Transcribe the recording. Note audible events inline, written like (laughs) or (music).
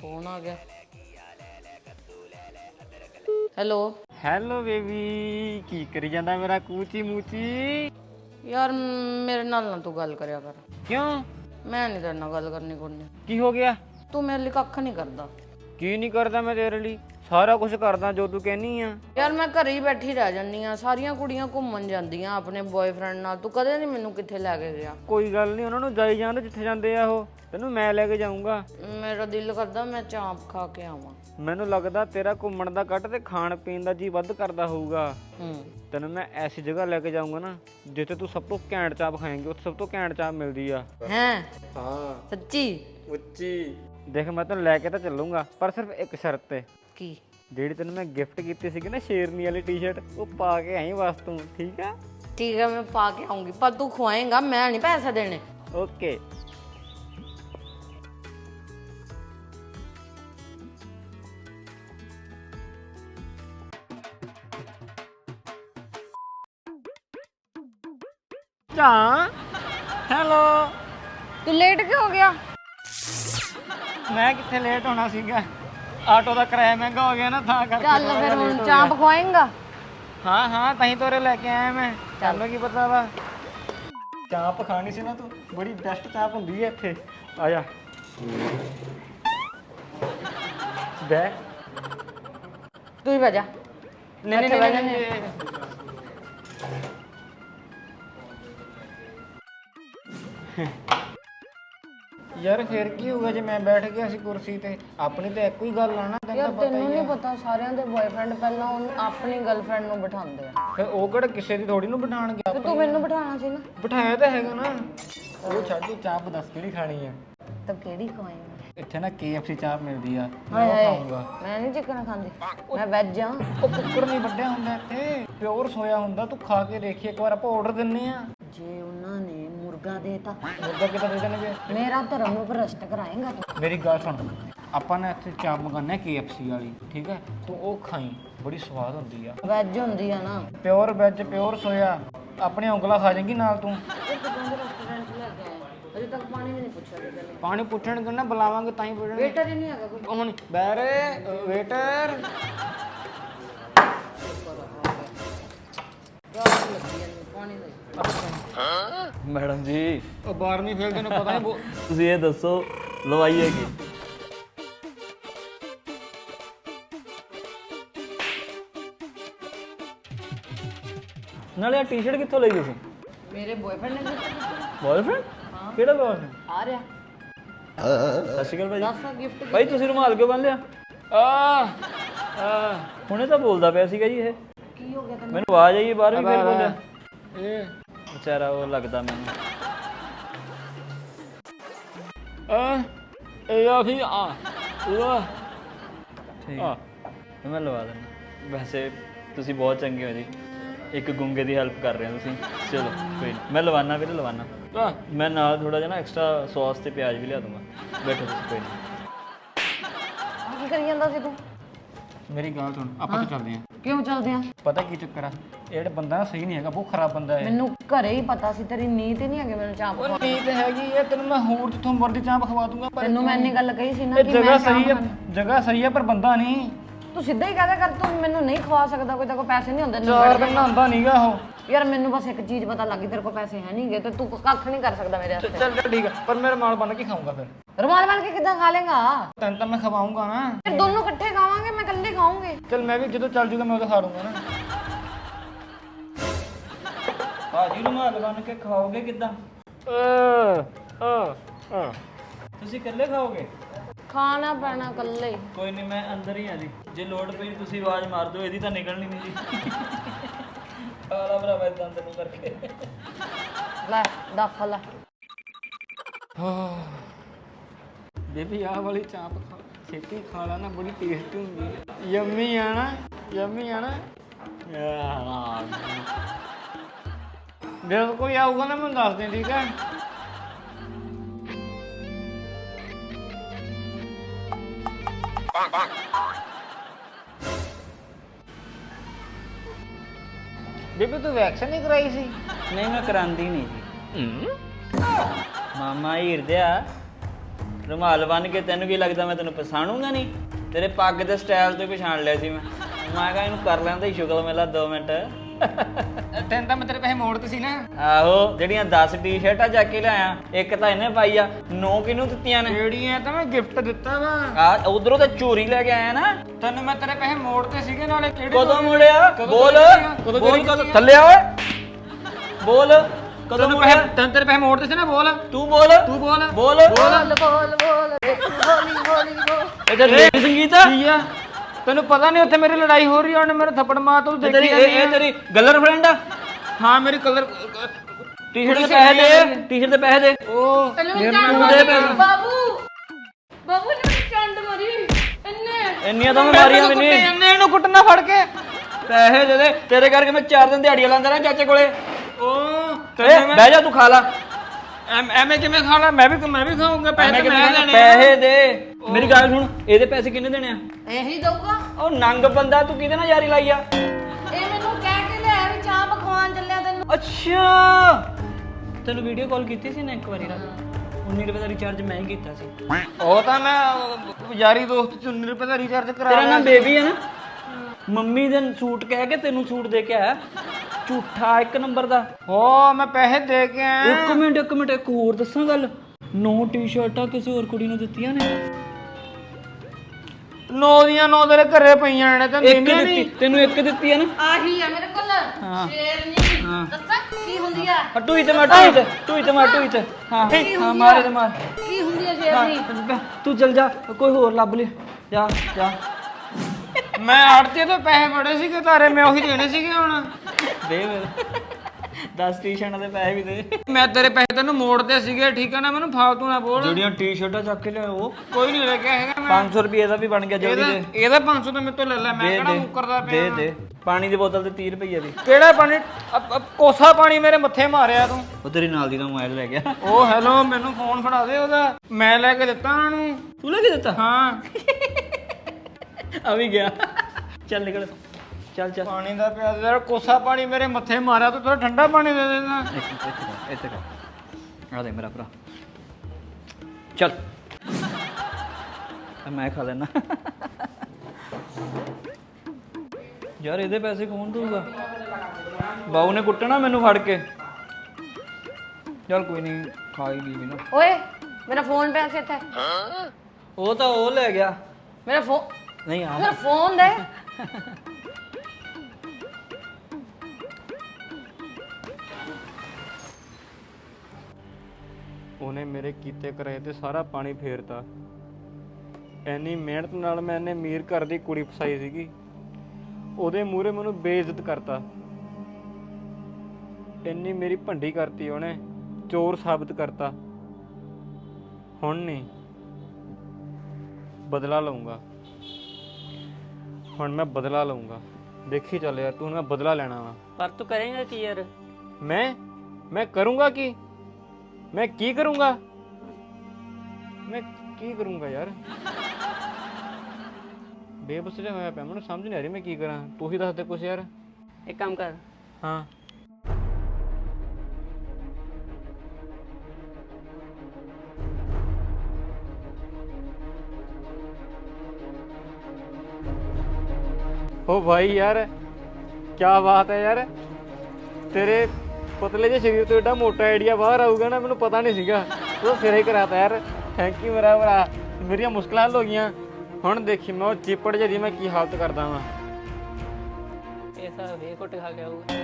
Phone ਆ ਗਿਆ। Hello. Hello baby ਕੀ ਕਰੀ ਜਾਂਦਾ ਮੇਰਾ ਕੂਚੀ ਮੂਚੀ? ਯਾਰ ਮੇਰੇ ਨਾਲ ਨਾ ਤੂੰ ਗੱਲ ਕਰਿਆ ਕਰ। ਕਿਉਂ? ਮੈਂ ਨਹੀਂ ਤੇਰੇ ਨਾਲ ਗੱਲ ਕਰਨੀ ਕੋਈ ਕੀ ਹੋ ਗਿਆ? ਤੂੰ ਮੇਰੇ ਲਈ ਕੱਖ ਨਹੀਂ ਕਰਦਾ। ਕੀ ਨਹੀਂ ਕਰਦਾ ਮੈਂ ਤੇਰੇ ਲਈ? ਸਾਰਾ ਕੁਝ ਕਰਦਾ ਜੋ ਤੂੰ ਕਹਿਨੀ ਆ। ਯਾਰ ਮੈਂ ਘਰੇ ਹੀ ਬੈਠੀ ਰਹਿ ਜਾਂਦੀ ਆ ਸਾਰੀਆਂ ਕੁੜੀਆਂ ਘੁੰਮਣ ਜਾਂਦੀਆਂ ਆਪਣੇ ਬॉयਫ੍ਰੈਂਡ ਨਾਲ ਤੂੰ ਕਦੇ ਨਹੀਂ ਮੈਨੂੰ ਕਿੱਥੇ ਲੈ ਕੇ ਗਿਆ। ਕੋਈ ਗੱਲ ਨਹੀਂ ਉਹਨਾਂ ਨੂੰ ਜਾਈ ਜਾਂਦੇ ਜਿੱਥੇ ਜਾਂਦੇ ਆ ਉਹ ਤੈਨੂੰ ਮੈਂ ਲੈ ਕੇ ਜਾਊਂਗਾ। ਮੇਰਾ ਦਿਲ ਕਰਦਾ ਮੈਂ ਚਾਂਪ ਖਾ ਕੇ ਆਵਾਂ। ਮੈਨੂੰ ਲੱਗਦਾ ਤੇਰਾ ਘੁੰਮਣ ਦਾ ਕੱਟ ਤੇ ਖਾਣ ਪੀਣ ਦਾ ਜੀ ਵੱਧ ਕਰਦਾ ਹੋਊਗਾ। ਹੂੰ। ਤੈਨੂੰ ਮੈਂ ਐਸੀ ਜਗ੍ਹਾ ਲੈ ਕੇ ਜਾਊਂਗਾ ਨਾ ਜਿੱਥੇ ਤੂੰ ਸਭ ਤੋਂ ਘੈਂਟ ਚਾਪ ਖਾਏਂਗੀ ਉੱਥੇ ਸਭ ਤੋਂ ਘੈਂਟ ਚਾਪ ਮਿਲਦੀ ਆ। ਹੈ? ਹਾਂ। ਸੱਚੀ? ਉੱਚੀ। ਦੇਖ ਮੈਂ ਤੈਨੂੰ ਲੈ ਕੇ ਤਾਂ ਚੱਲੂੰਗਾ ਪਰ ਸਿਰਫ ਇੱਕ ਸ਼ਰਤ ਤੇ। ਕੀ? ਜਿਹੜੀ ਤੈਨੂੰ ਮੈਂ ਗਿਫਟ ਕੀਤੀ ਸੀਗੀ ਨਾ ਸ਼ੇਰਨੀ ਵਾਲੀ ਟੀ-ਸ਼ਰਟ ਉਹ ਪਾ ਕੇ ਆਈ ਬਸ ਤੂੰ ਠੀਕ ਆ? ਠੀਕ ਹੈ ਮੈਂ ਪਾ ਕੇ ਆਉਂਗੀ ਪਰ ਤੂੰ ਖਵਾਏਂਗਾ ਮੈਂ ਨਹੀਂ ਪੈਸੇ ਦੇਣੇ। ਓਕੇ। ਚਾਂ? ਹੈਲੋ ਤੂੰ ਲੇਟ ਕਿਉਂ ਹੋ ਗਿਆ? ਮੈਂ ਕਿੱਥੇ ਲੇਟ ਹੋਣਾ ਸੀਗਾ? ਆਟੋ ਦਾ ਕਿਰਾਇਆ ਮਹਿੰਗਾ ਹੋ ਗਿਆ ਨਾ ਤਾਂ ਕਰਕੇ ਚੱਲ ਥੋੜ੍ਹਾ ਫਿਰ ਜਿਹਾ ਹੁਣ late ਹੋ ਚਾਂਪ ਖਵਾਏਂਗਾ ਗਿਆ। ਹਾਂ ਹਾਂ ਤਾਂ ਹੀ ਤੋਰੇ ਲੈ ਕੇ ਆਇਆ ਮੈਂ। ਚੱਲੋ। ਕੀ ਪਤਾ ਵਾ। ਚਾਂਪ ਖਾਣੀ ਸੀ ਨਾ ਤੂੰ ਬੜੀ ਬੈਸਟ ਚਾਂਪ ਹੁੰਦੀ ਹੈ ਇੱਥੇ। ਆ ਜਾ। ਬੈ ਤੂੰ ਹੀ ਬਜਾ ਨਹੀਂ ਨਹੀਂ ਨਹੀਂ, ਬਹਿ ਨਹੀਂ। ਯਾਰ ਫੇਰ ਕੀ ਹੋਊਗਾ ਜੇ ਮੈਂ ਬੈਠ ਗਿਆ ਸੀ ਕੁਰਸੀ ਤੇ? ਆਪਣੀ ਤਾਂ ਇੱਕੋ ਹੀ ਗੱਲ ਆ ਨਾ ਤੈਨੂੰ ਯਾਰ ਤੈਨੂੰ ਨਹੀਂ ਪਤਾ ਸਾਰਿਆਂ ਦੇ ਬॉयਫ੍ਰੈਂਡ ਪਹਿਲਾਂ ਉਹਨੂੰ ਆਪਣੀ ਗਰਲਫ੍ਰੈਂਡ ਨੂੰ ਬਿਠਾਉਂਦੇ ਆ। ਫਿਰ ਉਹ ਕਿਹੜਾ ਕਿਸੇ ਦੀ ਥੋੜੀ ਨੂੰ ਬਿਠਾਣਗੇ ਤੇ ਤੂੰ ਮੈਨੂੰ ਬਿਠਾਉਣਾ ਸੀ ਨਾ। ਬਿਠਾਇਆ ਤਾਂ ਹੈਗਾ ਨਾ। ਉਹ ਛੱਡ ਤੂੰ ਚਾਪ ਦੱਸ ਕਿਹੜੀ ਖਾਣੀ ਆ। ਤਾਂ ਕਿਹੜੀ ਖਵਾਏਂਗਾ ਇੱਥੇ ਨਾ KFC ਚਾਪ ਮਿਲਦੀ ਆ। ਮੈਂ ਹਾਏ ਉਹ ਹਾਏ ਖਾਊਂਗਾ। ਮੈਂ ਨਹੀਂ ਚਿਕਨ ਖਾਂਦੀ ਮੈਂ ਵੈਜ ਆ। ਉਹ ਕੁੱਕੜ ਨਹੀਂ ਵੱਡਿਆ ਹੁੰਦਾ ਇੱਥੇ। ਪਿਓਰ ਸੋਇਆ ਹੁੰਦਾ ਤੂੰ ਖਾ ਕੇ ਦੇਖੀ ਇੱਕ ਵਾਰ ਆਪਾਂ ਆਰਡਰ ਦਿੰਨੇ ਆ। ਜੇ ਮੁਰਗਾ ਦੇਤਾ ਮੁਰਗਾ ਕਿੱਦਾਂ ਦੇ ਦੇਣਗੇ ਮੇਰਾ ਧਰਮ ਨੂੰ ਭ੍ਰਸ਼ਟ ਕਰਾਏਂਗਾ ਤੂੰ। ਮੇਰੀ ਗੱਲ ਸੁਣ ਆਪਾਂ ਨੇ ਇੱਥੇ ਚਾਪ ਮੰਗਾਨੇ KFC ਵਾਲੀ ਠੀਕ ਹੈ? ਤੂੰ ਉਹ ਖਾਈ ਬੜੀ ਸਵਾਦ ਹੁੰਦੀ ਆ। ਵੈਜ ਹੁੰਦੀ ਆ ਨਾ। ਪਿਓਰ ਵੈਜ ਪਿਓਰ ਸੋਇਆ ਆਪਣੇ ਉਂਗਲਾ ਖਾ ਜਾਏਂਗੀ ਨਾਲ ਤੂੰ। ਇਹ ਕਿਦਾਂ ਦੇ ਰੈਸਟੋਰੈਂਟ 'ਚ ਲੈ ਕੇ ਆਇਆ। ਅਜੇ ਤੱਕ ਪਾਣੀ ਵੀ ਨਹੀਂ ਪੁੱਛਿਆ ਕਿਸੇ ਨੇ। ਪਾਣੀ ਪੁੱਛਣਗੇ ਨਾ ਬੁਲਾਵਾਂਗੇ ਤਾਂ ਹੀ ਪੁੱਛਣਗੇ ਵੇਟਰ ਹੀ ਨਹੀਂ ਹੈਗਾ ਕੋਈ। ਹੁਣ ਬੈਰੇ ਵੇਟਰ ਗਾਲ ਲੱਗੀ ਪਾਣੀ ਮੈਡਮ ਜੀ। ਉਹ 12ਵੀਂ ਫੇਲ ਤੈਨੂੰ ਪਤਾ ਨਹੀਂ ਤੁਸੀਂ ਇਹ ਦੱਸੋ ਲਵਾਈ ਹੈਗੀ। ਨਾਲੇ ਆ ਟੀ-ਸ਼ਰਟ ਕਿੱਥੋਂ ਲਈ ਤੁਸੀਂ? ਮੇਰੇ ਬॉयਫ੍ਰੈਂਡ ਨੇ ਦਿੱਤਾ। ਬॉयਫ੍ਰੈਂਡ ਕਿਹੜਾ ਬॉयਫ੍ਰੈਂਡ ਆ ਰਿਹਾ। ਸਤਿ ਸ਼੍ਰੀ ਅਕਾਲ ਭਾਈ। ਗਿਫਟ ਭਾਈ ਤੁਸੀਂ ਰੁਮਾਲ ਕਿਉਂ ਬੰਨ ਲਿਆ? ਆ ਹੁਣੇ ਤਾਂ ਬੋਲਦਾ ਪਿਆ ਸੀਗਾ ਜੀ ਇਹ। ਕੀ ਹੋ ਗਿਆ ਤੈਨੂੰ? ਮੈਨੂੰ ਆਵਾਜ਼ ਆਈ ਬਾਹਰ ਵੀ ਫੇਰ ਬੋਲਿਆ। ਇਹ ਵਿਚਾਰਾ ਉਹ ਲੱਗਦਾ ਮੈਨੂੰ। ਆ ਇਹ ਆ ਵੀ ਆ ਉਹ ਠੀਕ। ਆ ਮੈਂ ਲਵਾ ਦਿੰਦਾ। ਵੈਸੇ ਤੁਸੀਂ ਬਹੁਤ ਚੰਗੇ ਹੋ ਜੀ। ਇੱਕ ਗੁੰਗੇ ਦੀ ਹੈਲਪ ਕਰ ਰਹੇ ਹੋ ਤੁਸੀਂ। ਚਲੋ ਕੋਈ ਨੀ। ਮੈਂ ਲਵਾਨਾ ਵੀਰੇ ਲਵਾਨਾ। ਆ। ਮੈਂ ਨਾਲ ਥੋੜਾ ਜਿਹਾ ਨਾ ਐਕਸਟਰਾ ਸੌਸ ਤੇ ਪਿਆਜ਼ ਵੀ ਲਿਆ ਦੂੰਗਾ। ਬੈਠੋ ਤੁਸੀਂ ਕੋਈ ਨਹੀਂ ਕੀ ਕਰੀ ਜਾਂਦਾ ਸੀ ਤੂੰ? ਮੇਰੀ ਗੱਲ ਸੁਣ ਆਪਾਂ ਤਾਂ ਚੱਲਦੇ ਆਂ ਕਿਉਂ ਚੱਲਦੇ ਆ ਪਤਾ ਕੀ ਚੱਕਰ ਆ? ਇਹ ਜਿਹੜਾ ਬੰਦਾ ਨਾ ਸਹੀ ਨਹੀਂ ਹੈਗਾ ਬਹੁਤ ਖਰਾਬ ਬੰਦਾ ਹੈ ਮੈਨੂੰ ਘਰੇ ਹੀ ਪਤਾ ਸੀ ਤੇਰੀ ਨੀਤ ਹੀ ਨਹੀਂ ਹੈਗੀ ਮੈਨੂੰ ਚਾਂਪ ਉਹ ਨੀਤ ਹੈਗੀ ਹੈ ਤੈਨੂੰ ਮੈਂ ਹੋਰ ਜਿੱਥੋਂ ਮਰਜ਼ੀ ਚਾਂਪ ਖਵਾ ਦੂੰਗਾ ਪਰ ਤੈਨੂੰ ਮੈਂ ਇੰਨੀ ਗੱਲ ਕਹੀ ਸੀ ਨਾ ਇਹ ਕਿ ਜਗ੍ਹਾ ਮੈਂ ਸਹੀ ਹੈ ਜਗ੍ਹਾ ਸਹੀ ਹੈ ਪਰ ਬੰਦਾ ਨਹੀਂ। ਤੂੰ ਸਿੱਧਾ ਹੀ ਕਹਦਾ ਕਰ ਤੂੰ ਮੈਨੂੰ ਨਹੀਂ ਖਵਾ ਸਕਦਾ ਕੋਈ ਤਾਂ ਕੋਈ ਪੈਸੇ ਨਹੀਂ ਹੁੰਦੇ ਚਾਰ ਦਿਨ ਨਹਾਉਂਦਾ ਨਹੀਂਗਾ ਉਹ। ਯਾਰ ਮੈਨੂੰ ਬਸ ਇੱਕ ਚੀਜ਼ ਪਤਾ ਲੱਗੀ ਤੇਰੇ ਕੋਲ ਪੈਸੇ ਹੈ ਨਹੀਂਗੇ ਤੇ ਤੂੰ ਕੱਖ ਨਹੀਂ ਕਰ ਸਕਦਾ ਮੇਰੇ ਵਾਸਤੇ। ਚੱਲ ਚੱਲ ਠੀਕ ਹੈ ਪਰ ਮੇਰਾ ਮਾਲ ਬਣ ਕੇ ਖਾਊਂਗਾ ਫਿਰ। ਰੁਮਾਲ ਬਣ ਕੇ ਕਿੱਦਾਂ ਖਾ ਲੇਗਾ? ਤੈਨੂੰ ਤਾਂ ਮੈਂ ਖਵਾਉਂਗਾ ਨਾ। ਫਿਰ ਦੋਨੋਂ ਇਕੱਠੇ ਖਾਵਾਂਗੇ ਮੈਂ ਇਕੱਲੇ ਖਾਉਂਗੀ ਚੱਲ ਮੈਂ ਵੀ ਜਦੋਂ ਚੱਲ ਜੂਗਾ ਮੈਂ ਉਦੋਂ ਖਾ ਲੂੰਗਾ ਨਾ। ਭਾਜੀ ਰੁਮਾਲ ਬੰਨ ਕੇ ਖਾਓਗੇ ਕਿੱਦਾਂ? ਤੁਸੀਂ ਇਕੱਲੇ ਖਾਓਗੇ? ਖਾਣਾ ਪੈਣਾ ਇਕੱਲੇ ਹੀ। ਕੋਈ ਨਹੀਂ ਮੈਂ ਅੰਦਰ ਹੀ ਆ ਜੀ। ਜੇ ਲੋੜ ਪਈ ਤੁਸੀਂ ਆਵਾਜ਼ ਮਾਰ ਦਿਓ ਇਹਦੀ ਤਾਂ ਨਿਕਲਣੀ ਨਹੀਂ ਜੀ। ਆਲਾ ਭਰਾਵਾ ਇਦਾਂ ਤੈਨੂੰ ਕਰਕੇ। ਲੈ ਦਫ ਲੈ। ਬੇਬੀ ਆਹ ਵਾਲੀ ਚਾਂਪ ਖਾ ਛੇਤੀ ਖਾ ਲਾ ਨਾ ਬੜੀ ਟੇਸਟੀ ਹੁੰਦੀ ਹੈ। ਯੰਮੀ ਆ ਨਾ ਯੰਮੀ ਆ ਨਾ। ਜਦੋਂ ਕੋਈ ਆਊਗਾ ਨਾ ਮੈਨੂੰ ਦੱਸ ਦੇ ਠੀਕ ਹੈ? ਬੇਬੀ ਤੂੰ ਵੈਕਸੀਨ ਨਹੀਂ ਕਰਾਈ ਸੀ? ਨਹੀਂ ਮੈਂ ਕਰਾਂਦੀ ਨਹੀਂ ਜੀ। ਮਾਮਾ ਹੀਰਦਿਆ ਰੁਮਾਲ ਬੰਨ ਕੇ ਤੈਨੂੰ ਕੀ ਲੱਗਦਾ ਮੈਂ ਤੈਨੂੰ ਪਛਾਣੂਗਾ ਨਹੀਂ? ਤੇਰੇ ਪੱਗ ਦੇ ਸਟਾਈਲ ਤੋਂ ਹੀ ਪਛਾਣ ਲਿਆ ਸੀ ਮੈਂ। ਮੈਂ ਕਿਹਾ ਇਹਨੂੰ ਕਰ ਲੈਂਦਾ ਹੀ ਸ਼ੁਕਰ ਮੇਲਾ 2 ਮਿੰਟ। (laughs) ਤੈਨੂੰ ਤਾਂ ਮੈਂ ਤੇਰੇ ਪੈਸੇ ਮੋੜਤੇ ਸੀ ਨਾ। ਆਹੋ ਜਿਹੜੀਆਂ 10 ਟੀ-ਸ਼ਰਟਾਂ ਚੱਕ ਕੇ ਲਿਆਇਆ। ਇੱਕ ਤਾਂ ਇਹਨੇ ਪਾਈ ਆ ਨੌ ਕਿਹਨੂੰ ਦਿੱਤੀਆਂ ਨੇ? ਕਿਹੜੀਆਂ? ਤਾਂ ਮੈਂ ਗਿਫਟ ਦਿੱਤਾ ਵਾ। ਆ ਉਧਰੋਂ ਤਾਂ ਚੋਰੀ ਲੈ ਕੇ ਆਇਆ ਨਾ। ਤੈਨੂੰ ਮੈਂ ਤੇਰੇ ਪੈਸੇ ਮੋੜਤੇ ਸੀਗੇ ਨਾਲੇ ਕਿਹੜੇ ਕਦੋਂ ਮੋੜੇ? ਮੁੜਿਆ? ਬੋਲ? ਕਦੋਂ ਬੋਲ? ਥੱਲੇ ਆ ਓਏ। ਬੋਲ। ਕਦੋਂ ਤੈਨੂੰ ਮੁੜਿਆ? ਤੈਨੂੰ ਤੇਰੇ ਪੈਸੇ ਮੋੜਤੇ ਸੀ ਨਾ ਬੋਲ। ਤੂੰ ਬੋਲ। ਤੂੰ ਬੋਲ। ਬੋਲ। ਬੋਲ। ਬੋਲ ਬੋਲ ਬੋਲੀ। ਬੋਲੀ ਬੋਲ। ਇਹ ਲੇਡੀ ਸੰਗੀਤ। ਆ ਕੀ ਆ? ਤੈਨੂੰ ਪਤਾ ਨਹੀਂ ਉੱਥੇ ਮੇਰੀ ਲੜਾਈ ਹੋ ਰਹੀ ਆ ਉਹਨੇ ਮੇਰੇ ਥੱਪੜ ਮਾਰ ਤੂੰ ਤੇਰੀ ਦੇਖੀ ਇਹ ਇਹ ਤੇਰੀ ਗਰਲਫ੍ਰੈਂਡ ਆ? ਹਾਂ ਮੇਰੀ ਕਲਰ ਟੀ-ਸ਼ਰਟ ਦੇ ਪੈਸੇ ਦੇ ਟੀ-ਸ਼ਰਟ ਦੇ ਪੈਸੇ ਦੇ। ਉਹ ਬਾਬੂ। ਬਾਬੂ ਨੇ ਚੰਡ ਮਾਰੀ। ਇੰਨੇ। ਇੰਨੀਆਂ ਤਾਂ ਮੈਂ ਮਾਰੀਆਂ ਵੀ ਨਹੀਂ। ਇਹਨੇ ਇਹਨੂੰ ਕੁੱਟਣਾ ਫੜ ਕੇ। ਪੈਸੇ ਦੇ ਦੇ ਤੇਰੇ ਕਰਕੇ ਮੈਂ 4 ਦਿਨ ਦਿਹਾੜੀਆਂ ਲਾਉਂਦਾ ਰਿਹਾ ਚਾਚੇ ਕੋਲੇ। ਉਹ ਏ ਬਹਿ ਜਾ ਤੂੰ ਖਾ ਲਾ। ਐਮ ਐਵੇਂ ਕਿਵੇਂ ਖਾਣਾ ਮੈਂ ਵੀ ਮੈਂ ਵੀ ਖਾਊਂਗਾ ਪੈਸੇ ਮੈਂ ਤਾਂ ਮੈਂ ਕਿਹਾ ਲੈਣੇ ਆ। ਪੈਸੇ ਦੇ। ਮੇਰੀ ਗੱਲ ਸੁਣ ਇਹਦੇ ਪੈਸੇ ਕਿੰਨੇ ਦੇਣੇ ਆ? ਇਹੀ ਦਊਗਾ। ਉਹ ਨੰਗ ਬੰਦਾ ਤੂੰ ਕਿਹਦੇ ਨਾਲ ਯਾਰੀ ਲਾਈ ਆ? ਇਹ ਮੈਨੂੰ ਕਹਿ ਕੇ ਲਿਆ ਵੀ ਚਾਹ ਪਖਵਾਨ ਚੱਲਿਆ ਤੈਨੂੰ। ਅੱਛਾ! ਤੈਨੂੰ ਵੀਡੀਓ ਕਾਲ ਕੀਤੀ ਸੀ ਨਾ ਇੱਕ ਵਾਰੀ ਰਾਤ? 19 ਰੁਪਏ ਦਾ ਰਿਚਾਰਜ ਮੈਂ ਹੀ ਕੀਤਾ ਸੀ। ਉਹ ਤਾਂ ਮੈਂ ਯਾਰੀ ਦੋਸਤ ਚ 19 ਰੁਪਏ ਦਾ ਰੀਚਾਰਜ ਕਰਾ ਤੇਰਾ ਨਾਮ ਬੇਬੀ ਹੈ ਨਾ? ਮੰਮੀ ਦੇ ਸੂਟ ਕਹਿ ਕੇ ਤੈਨੂੰ ਸੂਟ ਦੇ ਕੇ ਆਇਆ। ਝੂਠਾ ਇੱਕ ਨੰਬਰ ਦਾ। ਹੋ ਮੈਂ ਪੈਸੇ ਦੇ ਕੇ ਆਇਆ। ਇੱਕ ਮਿੰਟ ਇੱਕ ਮਿੰਟ ਇੱਕ ਹੋਰ ਦੱਸਾਂ ਗੱਲ? ਨੌ ਟੀ-ਸ਼ਰਟਾਂ ਕਿਸੇ ਹੋਰ ਕੁੜੀ ਨੂੰ ਦਿੱਤੀਆਂ ਨੇ? ਨੌ ਦੀਆਂ ਨੌ ਤੇਰੇ ਘਰੇ ਪਈਆਂ ਨੇ ਤੈਨੂੰ ਇੱਕ ਦਿੱਤੀ ਨਹੀਂ। ਤੈਨੂੰ ਇੱਕ ਦਿੱਤੀ ਹੈ ਨਾ? ਆਹੀ ਆ ਮੇਰੇ ਕੋਲ। ਹਾਂ। ਸ਼ੇਰਨੀ ਹਾਂ। ਦੱਸਾਂ ਕੀ ਹੁੰਦੀ ਆ? ਆ ਟੂਈ ਤੇ ਮਾਰ ਟੂਈ ਤੇ ਟੂਈ ਤੇ ਮਾਰ ਟੂਈ ਤੇ। ਹਾਂ ਕੀ ਹਾਂ ਹੁੰਦੀ ਮਾਰੇ? ਤੇ ਮਾਰ। ਕੀ ਹੁੰਦੀ ਆ ਹਾਂ, ਸ਼ੇਰਨੀ ਤੂੰ ਚਲ ਜਾ ਕੋਈ ਹੋਰ ਲੱਭ ਲੈ ਜਾ ਜਾ। ਮੈਂ ਆੜਤੇ ਤੋਂ ਪੈਸੇ ਫੜੇ ਸੀਗੇ ਤਾਰੇ ਮੈਂ ਉਹੀ ਦੇਣੇ ਸੀਗੇ ਹੁਣ। ਦੇ ਮੇਰੇ। 10 ਟੀ-ਸ਼ਰਟਾਂ ਦੇ ਪੈਸੇ ਵੀ ਦੇ। ਮੈਂ ਤੇਰੇ ਪੈਸੇ ਤੈਨੂੰ ਮੋੜਦੇ ਸੀਗੇ ਠੀਕ ਹੈ ਨਾ? ਮੈਨੂੰ ਫਾਲਤੂ ਨਾ ਬੋਲ। ਜਿਹੜੀਆਂ ਟੀ-ਸ਼ਰਟਾਂ ਚੱਕ ਕੇ ਲਿਆਏ ਉਹ ਕੋਈ ਨਹੀਂ ਲੈ ਕੇ ਹੈਗਾ ਮੈਂ? 500 ਰੁਪਏ ਦਾ ਵੀ ਬਣ ਗਿਆ ਜੋੜੀ ਇਹਦਾ ਦੇ। ਇਹਦਾ 500 ਤਾਂ ਮੇਰੇ ਤੋਂ ਲੈ ਲੈ ਮੈਂ ਦੇ ਕਿਹੜਾ ਦੇ ਮੁੱਕਰਦਾ ਦੇ ਪਿਆ? ਦੇ। ਪਾਣੀ ਦੀ ਬੋਤਲ ਤੇ 30 ਰੁਪਏ ਦੀ। ਕਿਹੜਾ ਪਾਣੀ? ਅ- ਅ- ਕੋਸਾ ਪਾਣੀ ਮੇਰੇ ਮੱਥੇ ਮਾਰਿਆ ਤੂੰ। ਉਹ ਤੇਰੀ ਨਾਲ ਦੀ ਦਾ ਮੋਬਾਈਲ ਲੈ ਗਿਆ। ਉਹ ਹੈਲੋ ਮੈਨੂੰ ਫੋਨ ਫੜਾ ਦੇ ਉਹਦਾ। ਮੈਂ ਲੈ ਕੇ ਦਿੱਤਾ ਉਹਨੂੰ। ਤੂੰ ਲੈ ਕੇ ਦਿੱਤਾ? ਹਾਂ। ਆ ਵੀ ਗਿਆ। ਚੱਲ ਨਿਕਲ। ਚੱਲ ਚੱਲ। ਪਾਣੀ ਦਾ ਪਿਆ ਯਾਰ ਕੋਸਾ ਪਾਣੀ ਮੇਰੇ ਮੱਥੇ ਮਾਰਿਆ ਤੂੰ ਥੋੜਾ ਠੰਡਾ ਪਾਣੀ ਦੇ ਦੇਣਾ ਇੱਥੇ ਇੱਥੇ ਕਰ, ਇੱਥੇ ਕਰ ਆ ਦੇ ਮੇਰਾ ਭਰਾ। ਚੱਲ। ਆ ਮੈਂ ਖਾ ਲੈਣਾ ਯਾਰ ਇਹਦੇ ਪੈਸੇ ਕੌਣ ਦਊਗਾ? ਬਾਊ ਨੇ ਕੁੱਟਣਾ ਮੈਨੂੰ ਫੜ ਕੇ। ਚੱਲ ਕੋਈ ਨਹੀਂ ਖਾ ਹੀ ਲਈ ਵੀ ਨਾ ਓਏ ਮੇਰਾ ਫੋਨ ਪਿਆ ਸੀ ਇੱਥੇ। ਉਹ ਤਾਂ ਉਹ ਲੈ ਗਿਆ। ਮੇਰਾ ਫੋਨ ਨਹੀਂ ਆ। ਮੇਰਾ ਫੋਨ ਦੇ। ਉਹਨੇ ਮੇਰੇ ਕੀਤੇ ਕਰਾਏ ਤੇ ਸਾਰਾ ਪਾਣੀ ਫੇਰਤਾ। ਐਨੀ ਮਿਹਨਤ ਨਾਲ ਮੈਂ ਇਹਨੇ ਅਮੀਰ ਘਰ ਦੀ ਕੁੜੀ ਫਸਾਈ ਸੀਗੀ। ਉਹਦੇ ਮੂਹਰੇ ਮੈਨੂੰ ਬੇਇੱਜ਼ਤ ਕਰਤਾ। ਇੰਨੀ ਮੇਰੀ ਭੰਡੀ ਕਰਤੀ ਉਹਨੇ ਚੋਰ ਸਾਬਤ ਕਰਤਾ। ਹੁਣ ਨਹੀਂ ਬਦਲਾ ਲਊਂਗਾ। ਹੁਣ ਮੈਂ ਬਦਲਾ ਲਊਂਗਾ। ਦੇਖੀ ਚੱਲ ਯਾਰ ਤੂੰ ਮੈਂ ਬਦਲਾ ਲੈਣਾ ਵਾ। ਪਰ ਤੂੰ ਕਰੇਂਗਾ ਕੀ ਯਾਰ? ਮੈਂ? ਮੈਂ ਕਰੂੰਗਾ ਕੀ? ਮੈਂ ਕੀ ਕਰੂੰਗਾ ਮੈਂ ਕੀ ਕਰੂੰਗਾ ਯਾਰ ਬੇਬਸ ਜਿਹਾ ਹੋਇਆ ਪਿਆ ਮੈਨੂੰ ਸਮਝ ਨਹੀਂ ਆ ਰਹੀ ਮੈਂ ਕੀ ਕਰਾਂ ਤੂੰ ਹੀ ਦੱਸ ਦੇ ਕੁਛ ਯਾਰ ਇੱਕ ਕੰਮ ਕਰ ਹਾਂ ਓ ਭਾਈ ਯਾਰ ਕੀ ਬਾਤ ਹੈ ਯਾਰ ਤੇਰੇ ਪਤਲੇ ਜਿਹੇ ਸਰੀਰ ਤੋਂ ਏਡਾ ਮੋਟਾ ਆਈਡੀਆ ਬਾਹਰ ਆਊਗਾ ਨਾ, ਮੈਨੂੰ ਪਤਾ ਨਹੀਂ ਸੀਗਾ। ਤੂੰ ਸਿਰੇ ਹੀ ਕਰਾਤਾ ਯਾਰ। ਥੈਂਕ ਯੂ ਮੇਰਾ ਭਰਾ। ਮੇਰੀਆਂ ਮੁਸ਼ਕਲਾਂ ਹੱਲ ਹੋ ਗਈਆਂ। ਹੁਣ ਦੇਖੀ ਮੈਂ ਉਹ ਚਿੱਪੜ ਜਿਹੀ ਦੀ ਮੈਂ ਕੀ ਹਾਲਤ ਕਰਦਾ ਵਾਂ। ਇਹ ਸਾਰਾ ਵੇ ਕੁੱਟ ਖਾ ਕੇ ਆਊਗਾ।